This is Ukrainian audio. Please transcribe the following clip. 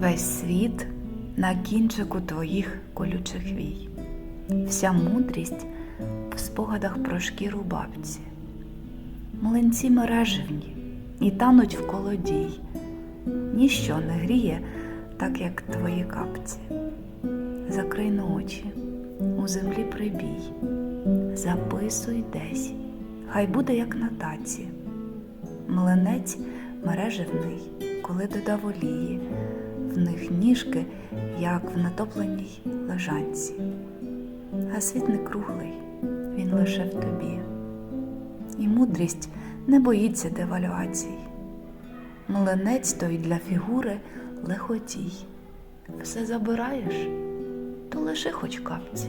Весь світ на кінчику твоїх колючих вій, вся мудрість в спогадах про шкіру бабці. Млинці мереживні і тануть в колодій, ніщо не гріє, так як твої капці. Закрий на очі, у землі прибій, записуй десь, хай буде як на таці. Млинець мереживний, коли додав олії, них ніжки, як в натопленій лежанці. А світ не круглий, він лише в тобі. І мудрість не боїться девалюацій. Млинець той для фігури лихотій. Все забираєш, то лише хоч капці.